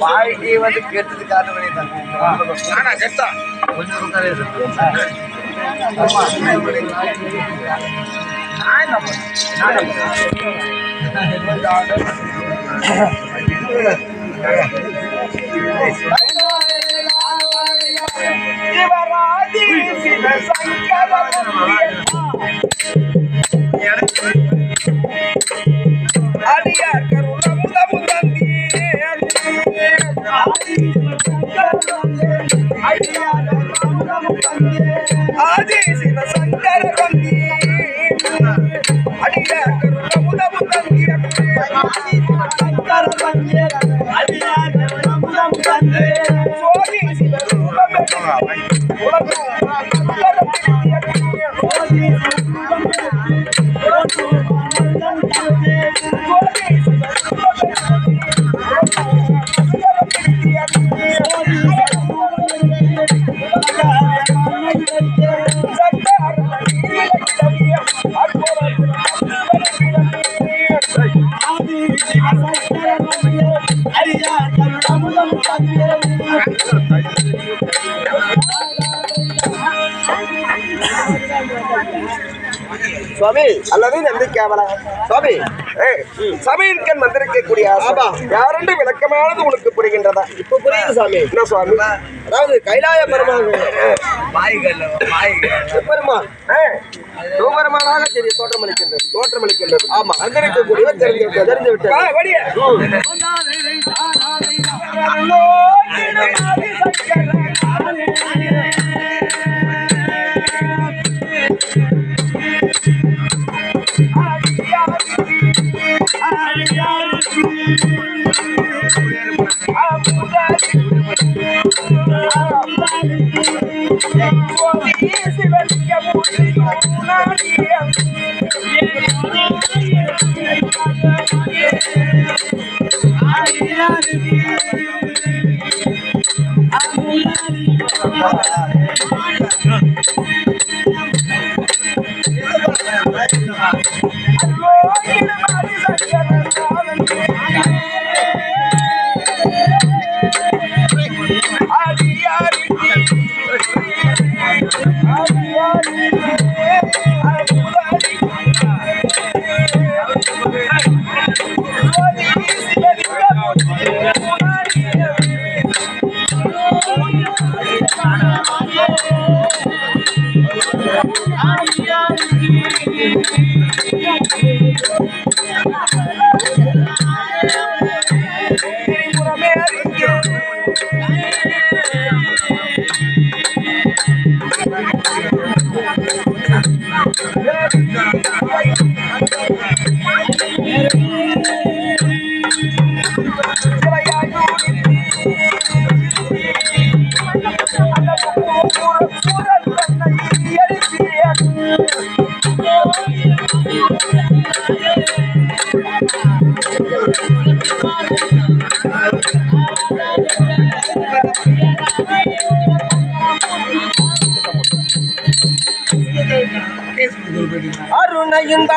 வாழ்க்கையை வந்து கெட்டது காரணம் சிவராதி அடியார் கருணமுதமும் ஆதி சிவசங்கர வந்தி அல்லது நன்றி கேவலா? சுவாமி ஏய், சபையின்கண் வந்திருக்கக்கூடிய ஆசை யாரென்று விளக்கமானது உனக்கு புரிகின்றதா? இப்ப புரியுது சுவாமி என்ன சுவாமி அதாவது கைலாய பெருமாள். பெருமாள் ரூபரமானாக தெரிய தோற்றமளிக்கின்றது தோற்றமளிக்கின்றது. ஆமா. வந்திருக்கக்கூடியவர் தெரிஞ்சு விட்டு தெரிஞ்சு விட்டு I'm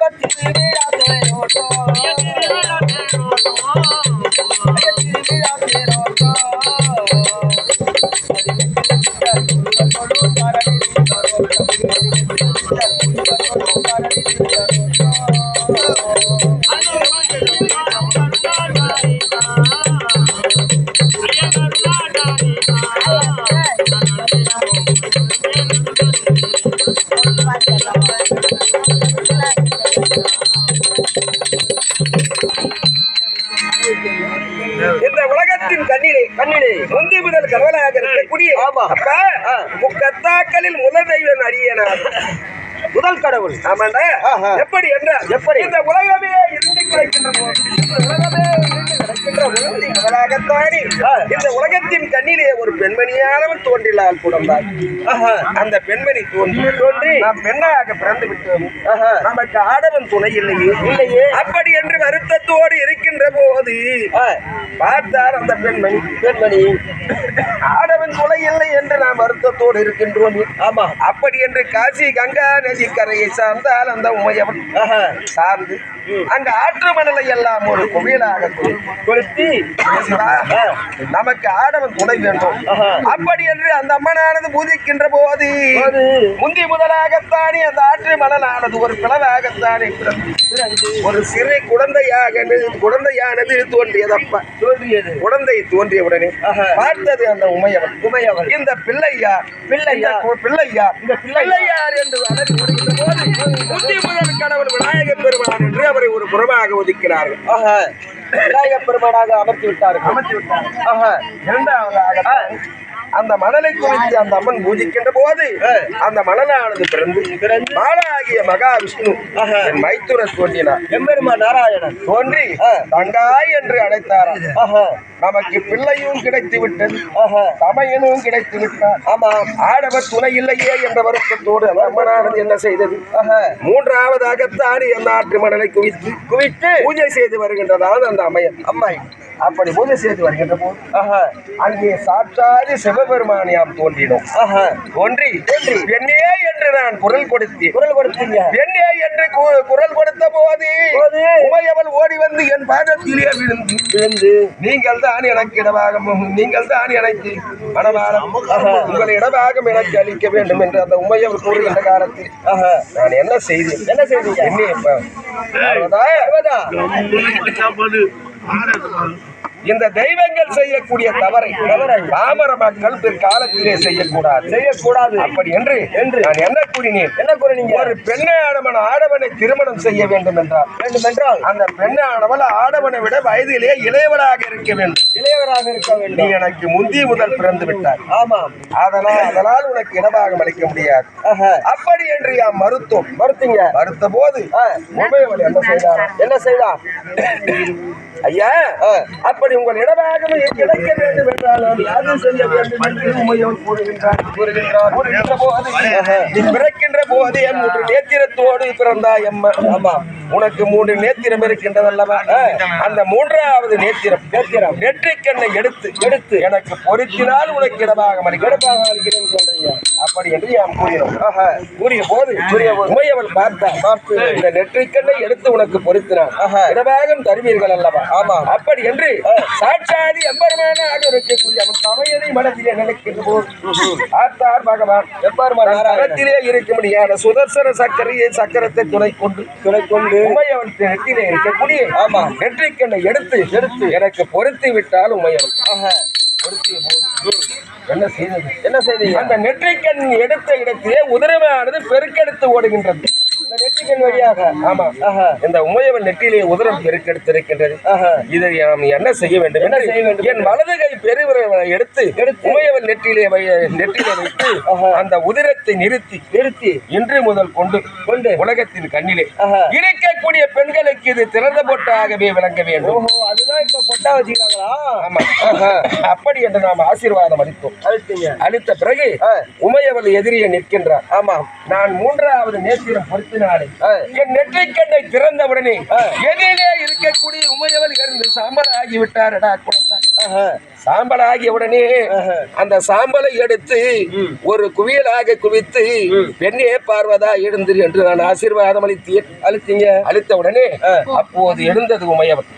Bak கடவுள். ஆமாண்டா. எப்படி என்றால் எப்படி? இந்த உலகமே இருந்து கிடைக்கின்ற உலகமே இருந்து கிடைக்கின்ற இந்த உலகத்தின் கண்ணிலே ஒரு பெண்மணியானவள் தோன்றினாள் குடம்தான். அந்த பெண்மணி தோன்றி தோன்றி நாம் பெண்ணாக பிறந்து விட்டோம். நமக்கு ஆடவன் துணை இல்லையே. இல்லையே. அப்படி என்று வருத்தத்தோடு இருக்கின்ற போது பார்த்தார் அந்த பெண்மணி. பெண்மணி. ஆடவன் துணை இல்லை என்று நாம் வருத்தத்தோடு இருக்கின்றோம். ஆமா. அப்படி என்று காசி கங்கா நதி கரையை சார்ந்தால் அந்த உமையவன் சார்ந்து அங்க ஆற்று மணலை எல்லாம் ஒரு குவியலாக கொளுத்தி நமக்கு ஆடவன் துணை வேண்டும். அப்படி என்று அந்த அம்மனானது பூஜிக்கின்ற போது முந்தி முதலாகத்தானே அந்த ஆற்று மணலானது ஒரு பிளவாகத்தானே ஒரு சிறு குழந்தையாக குழந்தையானது தோன்றியதப்பா. தோன்றியது. குழந்தை தோன்றிய உடனே பார்த்தது அந்த உமையவன். உமையவன். இந்த பிள்ளையார் பிள்ளையார் பிள்ளையார் இந்த பிள்ளையார் என்று அழைத்து வருகின்ற போது முந்தி முதல் கடவுள் விநாயகப் பெருமான் என்று அவரை ஒரு புறமாக ஒதுக்கினார்கள். விநாயகப் பெருமானாக அமர்த்தி விட்டார்கள். அமர்த்தி விட்டார் இரண்டாவதாக. அந்த மணலை குறித்து அந்த அம்மன் பூஜிக்கின்ற போது அந்த மணலானது பிறந்து மாலாகிய மகாவிஷ்ணு என் மைத்துனர் தோன்றினார். எம்பெருமான் நாராயணன். தோன்றி தங்காய் என்று அழைத்தாராம் நமக்கு பிள்ளையும் கிடைத்து விட்டது. தமையனும் கிடைத்து விட்டார். ஆமாம். ஆடவர் துணை இல்லையே என்ற வருத்தத்தோடு அம்மனானது என்ன செய்தது? மூன்றாவதாகத்தான் அந்த ஆற்று மணலை குவித்து குவித்து பூஜை செய்து வருகின்றதான் அந்த அம்மையன் அம்மாய் அப்படி பூஜை செய்து வருகின்ற போது அங்கே சாட்சாதி சிவபெருமானியாம் தோன்றினோம் தோன்றி தோன்றி பெண்ணே என்று நான் குரல் கொடுத்தேன். குரல் கொடுத்தீங்க. பெண்ணே என்று குரல் கொடுத்த போது உமையவள் ஓடி வந்து என் பாதத்திலே விழுந்து விழுந்து. நீங்கள் தான் எனக்கு இடபாகம் நீங்கள் தான் எனக்கு மனவாளம் உங்கள் இடபாகம் எனக்கு அளிக்க வேண்டும் என்று அந்த உமையவள் கூறுகின்ற காலத்தில் நான் என்ன செய்தேன்? என்ன செய்தீங்க? என்ன இப்ப அறுபதா? இந்த தெய்வங்கள் செய்யக்கூடிய தவறை தவறை பாமர மக்கள் பிற்காலத்திலே செய்யக்கூடாது. செய்யக்கூடாது. அப்படி என்று என்று. நான் என்ன கூறினேன்? என்ன கூறினீங்க? ஒரு பெண்ணானவன் ஆடவனை திருமணம் செய்ய வேண்டும் என்றார் வேண்டும் என்றால் அந்த பெண்ணானவள் ஆடவனை விட வயதிலே இளையவளாக இருக்க வேண்டும். இளையவராக இருக்க நீ வேண்டும் எனக்கு முந்தி முதல் பிறந்து விட்டார் ஆமாம். அதனால் அதனால் உனக்கு இடபாகம் அளிக்க முடியாது. அப்படி என்று யாம் மறுத்தோம். மறுத்தீங்க? மறுத்த போது உமையவள் என்ன செய்தார்? என்ன செய்தான் ஐயா அப்படி உங்கள் இடபாகம் கிடைக்க வேண்டும் என்றால் நான் யாது செய்ய வேண்டும் என்று உமையவள் கூறுகின்றார். கூறுகின்றார். கூறுகின்ற போது நீ பிறக்கின்ற போதே மூன்று நேத்திரத்தோடு பிறந்தாய் அம்மா. ஆமா உனக்கு மூன்று நேத்திரம் இருக்கின்றதல்லவா? அந்த மூன்றாவது நேத்திரம் நேத்திரம் நெற்றிக்கண்ணை எடுத்து எடுத்து எனக்கு பொருத்தினால் உனக்கு இடபாகம் அளிக்க இடபாகம் அளிக்கிறேன் சொல்றீங்க. அப்படி என்று யாம் கூறினோம். கூறிய போது கூறிய உமையவள் பார்த்தா பார்த்து. இந்த நெற்றிக்கண்ணை எடுத்து உனக்கு பொருத்தினான் இடபாகம் தருவீர்கள் அல்லவா ஆமா அப்படி என்று சாட்சாதி எம்பெருமானாக இருக்கக்கூடிய அவன் சமையலை மனதிலே நினைக்கின்ற போது ஆத்தார் பகவான் எம்பெருமான் அறத்திலே இருக்க முடியாத சுதர்சன சக்கரையை சக்கரத்தை துணை கொண்டு துணை கொண்டு உமையவன் நெற்றிலே இருக்கக்கூடிய ஆமா. நெற்றிக்கண்ணை எடுத்து எடுத்து. எனக்கு பொருத்தி விட்டால் உமையவன் பொருத்திய போது என்ன செய்தது? என்ன செய்தீங்க? அந்த நெற்றிக்கண் எடுத்த இடத்திலே உதிரமானது பெருக்கெடுத்து ஓடுகின்றது. நெற்றிக்கண் வழியாக ஆமா. இந்த உமையவன் நெற்றிலே உதரம் பெருக்கெடுத்திருக்கின்றது இதை நாம் என்ன செய்ய வேண்டும் என்ன செய்ய வேண்டும் என் வலது கை பெருவிரலை எடுத்து எடுத்து. உமையவன் வைத்து அந்த உதிரத்தை நிறுத்தி நிறுத்தி. இன்று முதல் கொண்டு கொண்டு. உலகத்தின் கண்ணிலே இருக்கக்கூடிய பெண்களுக்கு இது திறந்த பொட்டாகவே விளங்க வேண்டும். அதுதான் இப்ப பொட்டா வச்சுக்கிறாங்களா ஆமா அப்படி என்று நாம் ஆசீர்வாதம் அளித்தோம். அளித்த பிறகு உமையவள் எதிரியே நிற்கின்றார். ஆமா நான் மூன்றாவது நேத்திரம் பொருத்தினாலே என் நெற்றிக்கண்ணை திறந்தவுடனே எதிரிலே இருக்கக்கூடிய உமையவள் இருந்து சாம்பல் ஆகிவிட்டாரடா குழந்தை. சாம்பல் ஆகிய உடனே அந்த சாம்பலை எடுத்து ஒரு குவியலாக குவித்து பெண்ணே பார்வதா எழுந்திரு என்று நான் ஆசீர்வாதம் அளித்தேன் அளித்தீங்க. அளித்த உடனே அப்போது எழுந்தது உமையவன்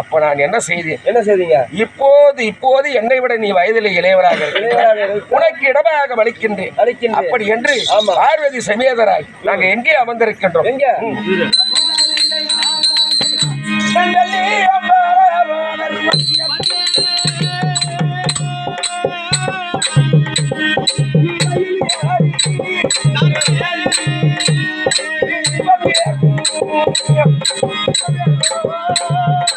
அப்ப நான் என்ன செய்தேன்? என்ன செய்தீங்க? இப்போது இப்போது என்னை விட நீ வயதில் இளையவராக. உனக்கு இடமாக அளிக்கின்றேன். அப்படி என்று. பார்வதி சமேதராய் நாங்க எங்கே அமர்ந்திருக்கின்றோம்? எங்க? தங்களே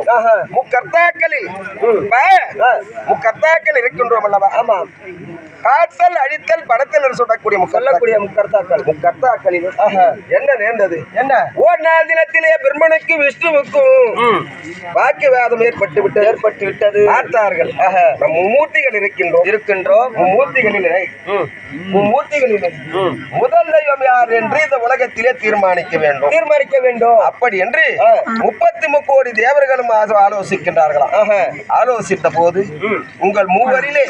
கொண்டிருக்கின்றோம் ஆஹா. முக்கர்த்தாக்களில். முக்கர்த்தாக்கள் இருக்கின்றோம் அல்லவா? ஆமா காத்தல் அழித்தல் படத்தில் சொல்லக்கூடிய சொல்லக்கூடிய முக்கர்த்தாக்கள் முக்கர்த்தாக்களில். என்ன நேர்ந்தது? என்ன? ஓர் நாள் தினத்திலே பிரம்மனுக்கு விஷ்ணுவுக்கும் வாக்குவாதம் ஏற்பட்டு விட்டு ஏற்பட்டு விட்டது. பார்த்தார்கள். நம் மும்மூர்த்திகள் இருக்கின்றோம். இருக்கின்றோம். மும்மூர்த்திகளிலே. மும்மூர்த்திகளிலே. முதல் தெய்வம் யார் என்று இந்த உலகத்திலே தீர்மானிக்க வேண்டும். தீர்மானிக்க வேண்டும். அப்படி என்று. முப்பத்தி முக்கோடி தேவர்களும் ஆலோ- ஆலோசிக்கின்றார்களாம். ஆலோசித்த போது உங்கள் மூவரிலே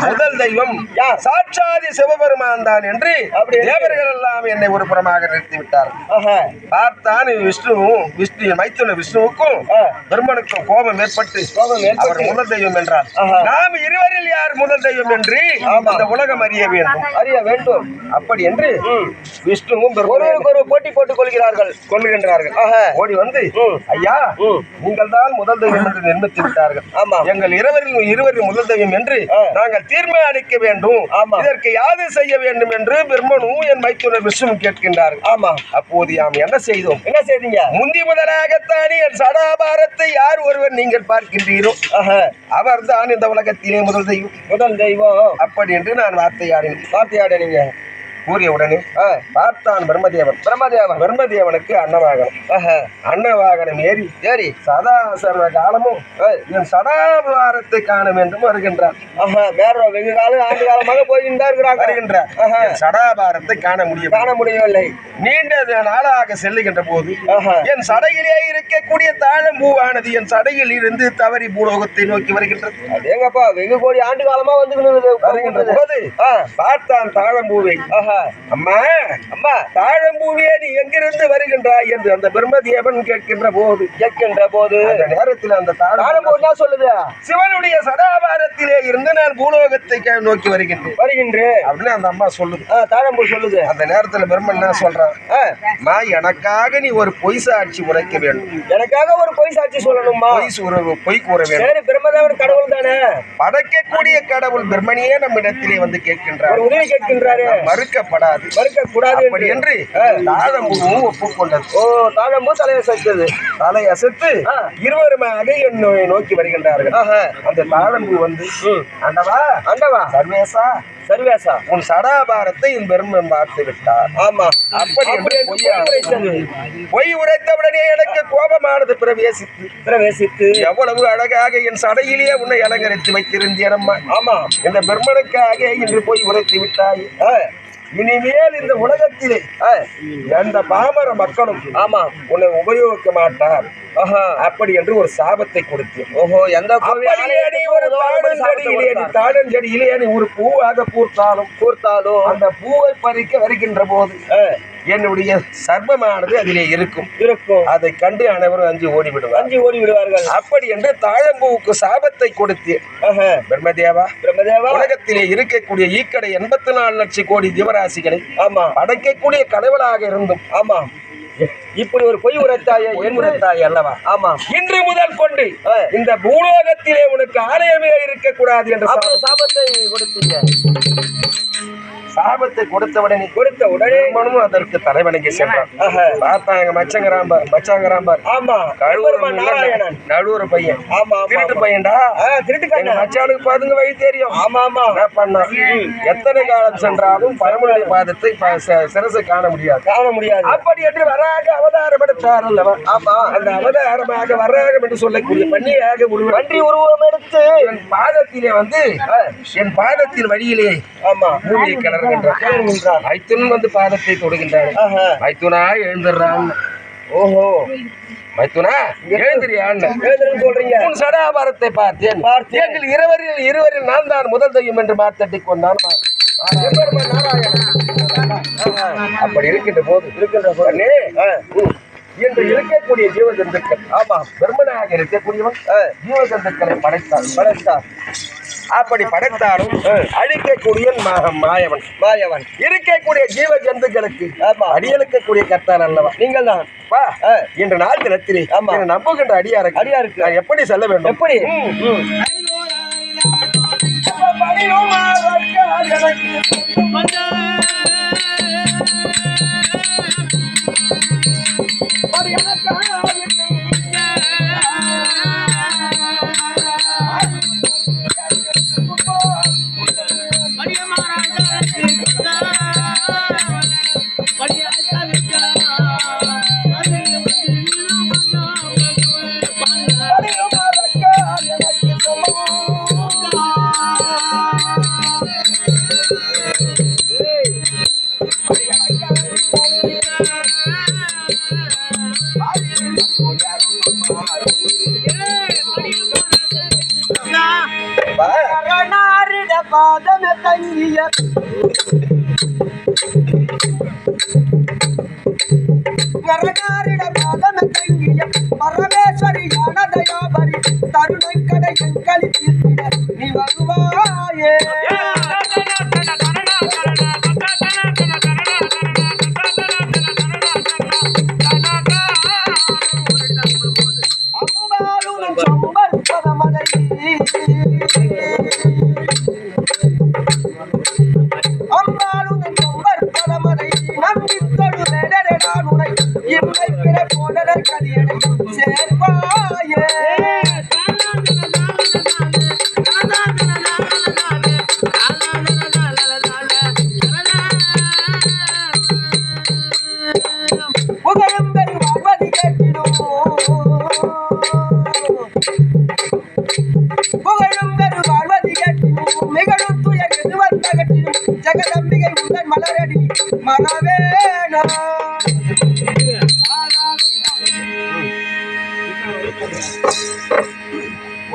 முதல் தெய்வம்? சாட்சாதி சிவபெருமான் தான் என்று அப்படி தேவர்கள் எல்லாம் என்னை ஒரு புறமாக நிறுத்தி விட்டார்கள் ஆஹா. பார்த்தான் விஷ்ணுவும் விஷ்ணு மைத்துன விஷ்ணுவுக்கும். பிரம்மனுக்கும் கோபம் ஏற்பட்டு. அவர் முதல் தெய்வம் என்றார். நாம் இருவரில் யார் முதல் தெய்வம் என்று. அந்த உலகம் அறிய வேண்டும் அறிய வேண்டும் அப்படி என்று விஷ்ணுவும் ஒருவருக்கு ஒரு போட்டி போட்டுக் கொள்கிறார்கள் கொள்ளுகின்றார்கள் ஆஹா. ஓடி வந்து. ஐயா. நீங்கள் தான் முதல் தெய்வம் என்று நிர்ணயித்து விட்டார்கள் ஆமா. எங்கள் இருவரில் இருவரில் முதல் தெய்வம் என்று. நாங்கள் தீர்மானிக்க வேண்டும் ஆமா. இதற்கு யாது செய்ய வேண்டும் என்று பிரம்மனும் என் மைத்துனர் விஷ்ணுவும் கேட்கின்றார்கள். ஆமா. அப்போது யாம் என்ன செய்தோம்? என்ன செய்தீங்க? முந்தி முதலாகத்தானே என் சடாபாரத்தை யார் ஒருவர் நீங்கள் பார்க்கின்றீரோ. அவர் தான் இந்த உலகத்திலே முதல் தெய்வம். முதல் தெய்வம். அப்படி என்று நான் வார்த்தையாடினேன். வார்த்தையாட நீங்க கூறிய உடனே. பார்த்தான் பிரம்மதேவன். பிரம்மதேவன். பிரம்மதேவனுக்கு அன்னவாகனம். அன்னவாகனம் ஏறி சரி சதா சர்வ காலமும் என் சடாபாரத்தை காண வேண்டும் வருகின்றார். வேற வெகு காலம் ஆண்டு காலமாக போயிட்டு இருக்கிறாங்க. வருகின்றார். சடாபாரத்தை காண முடியும் காண முடியவில்லை. நீண்ட நாளாக செல்லுகின்ற போது. என் சடையிலே இருக்கக்கூடிய தாழம்பூவானது என் சடையில் இருந்து தவறி பூலோகத்தை நோக்கி வருகின்றது. அதேங்கப்பா வெகு கோடி ஆண்டு காலமா வந்து போது பார்த்தான் தாழம்பூவை ஆஹா. அம்மா அம்மா தாழம்பூவே நீ எங்கிருந்து வருகின்றாய் என்று அந்த பிரம்மதேவன் கேட்கின்ற போது கேட்கின்ற போது அந்த நேரத்தில் அந்த தாழம்பூ என்ன சொல்லுது? சிவனுடைய சடாபாரத்திலே இருந்து நான் பூலோகத்தை நோக்கி வருகின்றேன். வருகின்றேன். அப்படின்னு அந்த அம்மா சொல்லுது. தாழம்பூ சொல்லுது. அந்த நேரத்துல பிரம்மன் என்ன சொல்றான்? அம்மா எனக்காக நீ ஒரு பொய் சாட்சி உரைக்க வேண்டும். எனக்காக ஒரு பொய் சாட்சி சொல்லணுமா? பொய் சூற பொய் கூற வேண்டும். சரி பிரம்மதேவன் கடவுள் தானே? படைக்கக்கூடிய கடவுள் பிரம்மனியே நம்மிடத்திலே வந்து கேட்கின்றார். உதவி கேட்கின்றாரு. மறுக்கப்படாது மறுக்க கூடாது அப்படி என்று தாழம்பூவும் ஒப்புக்கொண்டது. ஓ தாழம்பூ தலையை சச்சது தலை அசைத்து ஆ. இருவருமாக என்னை நோக்கி வருகின்றார்கள். அந்த தாழம்பூ வந்து ஆண்டவா ஆண்டவா சர்வேசா? சர்வேசா? உன் சடாபாரத்தை என் பெருமன் பார்த்து விட்டார். ஆமா. அப்படி பொய் உரைத்தவுடனே எனக்கு கோபமானது. பிரவேசித்து. பிரவேசித்து. எவ்வளவு அழகாக என் சடையிலேயே உன்னை அலங்கரித்து வைத்திருந்தேன் அம்மா ஆமா. இந்த பிரம்மனுக்காக இன்று போய் உரைத்து விட்டாய். இனிமேல் இந்த உலகத்திலே எந்த பாமர மக்களும் ஆமா உன்னை உபயோகிக்க மாட்டார். அப்படி என்று ஒரு சாபத்தை கொடுத்தேன். ஓஹோ எந்த அப்படியே நீ ஒரு பூவாக பூர்த்தாலும் கூர்த்தாலும் அந்த பூவை பறிக்க வருகின்ற போது என்னுடைய சர்மமானது அதிலே இருக்கும். இருக்கும். அதை கண்டு அனைவரும் அஞ்சு ஓடிவிடுவார் அஞ்சு ஓடி விடுவார்கள் அப்படி என்று தாழம்பூவுக்கு சாபத்தை கொடுத்தேன் ஆஹா. பிரம்மதேவா பிரம்மதேவா. உலகத்திலே இருக்கக்கூடிய ஈக்கடை எண்பத்தி நாலு லட்சம் கோடி ஜீவராசிகளை ஆமா. படைக்கக்கூடிய கடவுளாக இருந்தும் ஆமா. இப்படி ஒரு பொய் உரைத்தாயே என் உரைத்தாய் அல்லவா? ஆமா. இன்று முதல் கொண்டு. இந்த பூலோகத்திலே உனக்கு ஆலயமே இருக்கக்கூடாது என்று சாபத்தை கொடுத்தீங்க. சாபத்தை கொடுத்தவுடனே கொடுத்த உடனே திருமணமும் அதற்கு தலைவணங்கி சென்றான். பார்த்தா எங்க மச்சங்கராம்பார் மச்சாங்கராம்பார். ஆமா. கழுவுரம் நாராயணன் நடுவுற பையன். ஆமா திருட்டு பையன்டா? திருட்டு மச்சானுக்கு பாதுங்க வழி தெரியும். ஆமா ஆமா. என்ன பண்ணா? எத்தனை காலம் சென்றாலும் பரமனுடைய பாதத்தை ப- ச- சிரசை காண முடியாது. காண முடியாது. அப்படி என்று வராக அவதாரம் எடுத்தார் அல்லவா? ஆமா அந்த அவதாரமாக வராகம் என்று சொல்லக்கூடிய பன்னியாக உருவம் பன்றி உருவம் எடுத்து என் பாதத்திலே வந்து என் பாதத்தின் வழியிலே ஆமா. பூமியை மைத்துனன் வந்து பாதத்தை தொடுகின்றான். மைத்துனா எழுந்துடுறான் ஓஹோ. மைத்துனா எழுந்திரியான்னு சொல்றீங்க. உன் சடாபாரத்தை பார்த்தேன். பார்த்தேன். எங்கள் இருவரில் இருவரில் நான் தான் முதல் தெய்வம் என்று மாத்தட்டி கொண்டான். அப்படி இருக்கின்ற போது இருக்கின்ற போது. என்று இருக்கக்கூடிய ஜீவஜந்துக்கள் ஆமா பிரம்மனாக இருக்கக்கூடியவன் ஜீவஜந்துக்களை படைத்தான். படைத்தான். அப்படி படைத்தாலும் அழிக்கக்கூடிய மா- மாயவன். மாயவன். இருக்கக்கூடிய ஜீவ ஜந்துக்களுக்கு ஆமா. அடியலுக்கக்கூடிய கர்த்தான் அல்லவா? நீங்கள் தான். வா இன்று நாள் தினத்திலே நம்புகின்ற அடியாருக்கு அடியாருக்கு. நான் எப்படி செல்ல வேண்டும்? எப்படி? பாதம்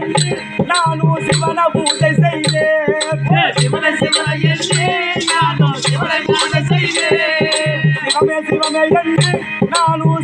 என்று நானும் சிவன பூஜை செய்தேன் சிவன சிவன என்று நானும் சிவன பூஜை செய்தேன் சிவமே சிவமே என்று நானும்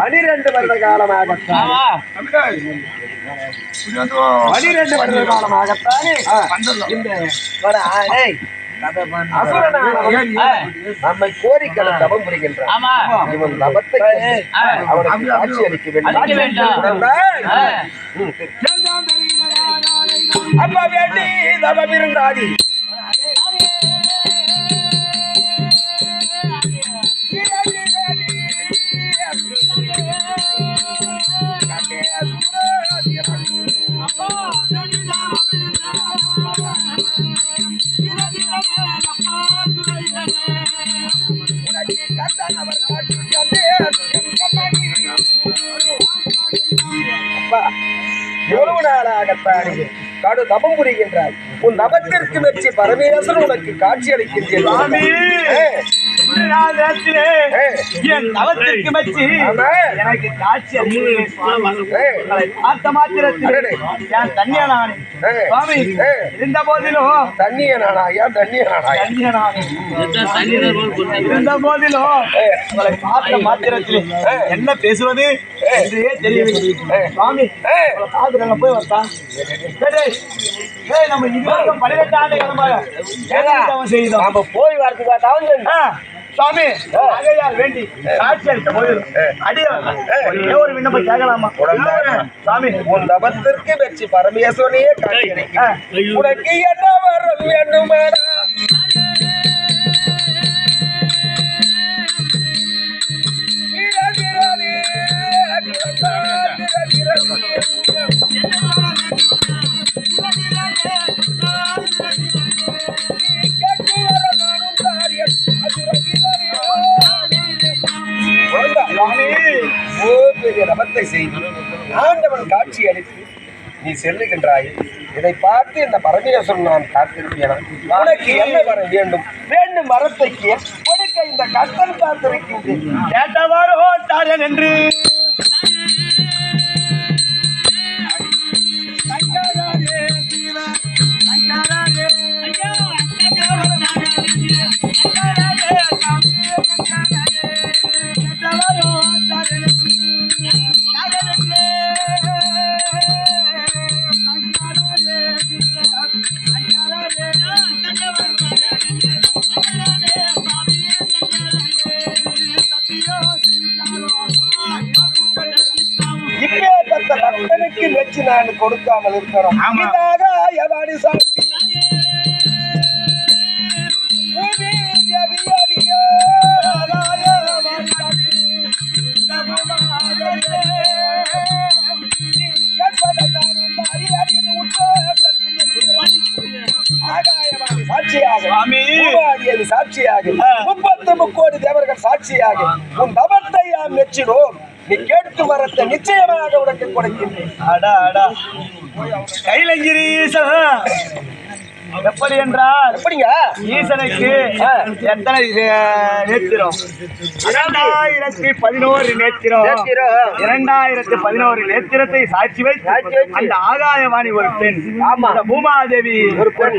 பனிரெண்டு வருட காலமாகத்தான். பனிரெண்டு வருட காலமாகத்தானே? இந்த நம்மை கோரிக்கை தவம் புரிகின்றான். இவன் தவத்தை அவனுக்கு காட்சி அளிக்க வேண்டும். அப்பா வேண்டி தவம் இருந்தாடி அப்பா எவ்வளவு நாளாகத்தான் கடு தபம் புரிகின்றாய். உன் தபத்திற்கு மெச்சி பரமேஸ்வரன் உனக்கு காட்சி அளிக்கின்றேன். என் தவத்திற்கு மெச்சி. எனக்கு காட்சி. ஏ, உங்களை பார்த்த மாத்திரத்தில். என் சுவாமி இருந்த போதிலும் தண்ணிய நானாயா தண்ணிய இருந்த போதிலும் உங்களை பார்த்த மாத்திரத்தில் என்ன பேசுவது என்றே தெரியவில்லை. சுவாமி போய். டேய், நம்ம இதுவரைக்கும் பன்னிரெண்டு ஆண்டு காலமாக என்ன தவம் செய்தோம். நாம போய் வரதுக்கு தவம் ஆ, சுவாமி ஆகையால் வேண்டி காட்சி அளித்த போதிலும் அடியார் ஒரே விண்ணப்பம் கேட்கலாமா? சாமி உன் தபத்திற்கு வெற்றி. பரமேஸ்வரனையே காட்சி உனக்கு என்ன வரம் வேண்டுமானா நீ செல்லுகின்றாய். இதை பார்த்து இந்த பரமேஸ்வரன் நான் காத்திருக்கிறேன் உனக்கு என்ன வர வேண்டும்? வேண்டும் மரத்தை கொடுக்க இந்த கஷ்டம் காத்திருக்கின்றேன். கேட்டவாரோ தாரன் என்று. இப்பேற்பட்ட அறியறியது உண்மை சத்தியம். ஆகாயவாணி சாட்சியாக. முப்பத்து முக்கோடி தேவர்கள் சாட்சியாக உன் தவத்தை யாம் மெச்சினோம். நீ கேட்டு வரத்தை நிச்சயமாக உனக்கு கொடுக்கின்றேன். அடா அடா. கைலங்கிரி ஈசன் எப்படி என்றால் எப்படிங்க? ஈசனுக்கு எத்தனை நேத்திரம்? இரண்டாயிரத்தி பதினோரு நேத்திரம். இரண்டாயிரத்தி பதினோரு நேத்திரத்தை சாட்சி வைத்து. அந்த ஆகாயவாணி ஒரு பெண் ஆமா. இந்த பூமாதேவி ஒரு பெண்.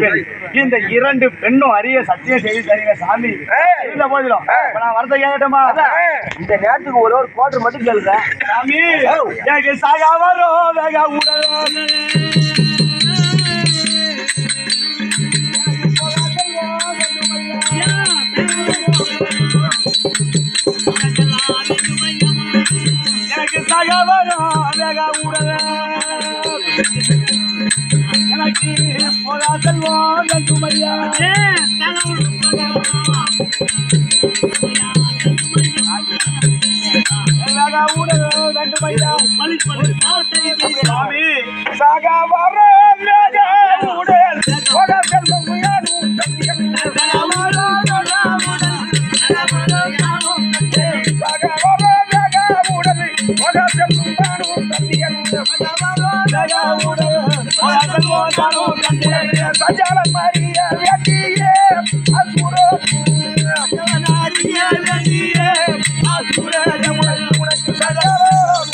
இந்த இரண்டு பெண்ணும் அரிய சத்தியம் செய்து தருங்க சாமி. ஏய். இருந்த போதிலும். நான் வரத கேட்கட்டுமா? இந்த நேரத்துக்கு ஒரு ஒரு கோட்டர் மட்டும் கேளுங்க. சாமி எனக்கு சாகா வரும் எனக்கு சாகா வேக உடல் எனக்கு போதா செல்வம் வேண்டுமையா வேக சஜால மரிய வேண்டியே அசுரோ உனக்கு சஜாலம்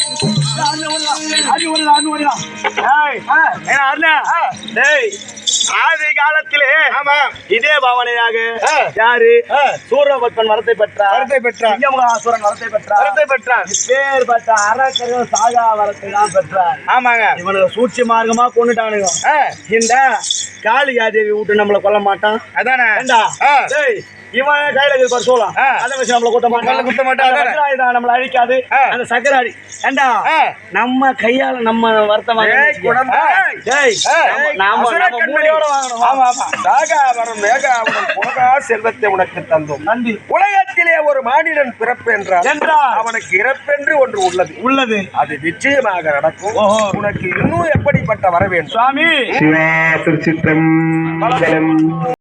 ஆதி காலத்திலே இதே பாவனையாக. யாரு. சூரபத்மன் வரத்தை பெற்றார். வரத்தை பெற்றார். சிங்கமுகாசுரன் வரத்தை பெற்றார். வரத்தை பெற்றான் பேர்பட்ட அரக்கர்கள் சாகா வரத்தை தான் பெற்றார். ஆமாங்க. இவனுக்கு சூழ்ச்சி மார்க்கமா கொண்டுட்டானுங்க. இந்த காளிகாதேவி விட்டு நம்மள கொல்ல மாட்டான். அதானே? இவன் கையில இருக்கிற சோளம். அதை வச்சு நம்மள குத்த மாட்டான். குத்த மாட்டான், நம்மள அழிக்காது. அந்த சக்கராடி. ஏண்டா. நம்ம கையால நம்ம வருத்தம் செல்வத்தை உனக்கு தந்தோம். நன்றி. உலகத்திலே ஒரு மானிடன் பிறப்பு என்றால் என்றால் அவனுக்கு இறப்பென்று ஒன்று உள்ளது. உள்ளது. அது நிச்சயமாக நடக்கும். உனக்கு இன்னும் எப்படிப்பட்ட வர வேண்டும் சுவாமி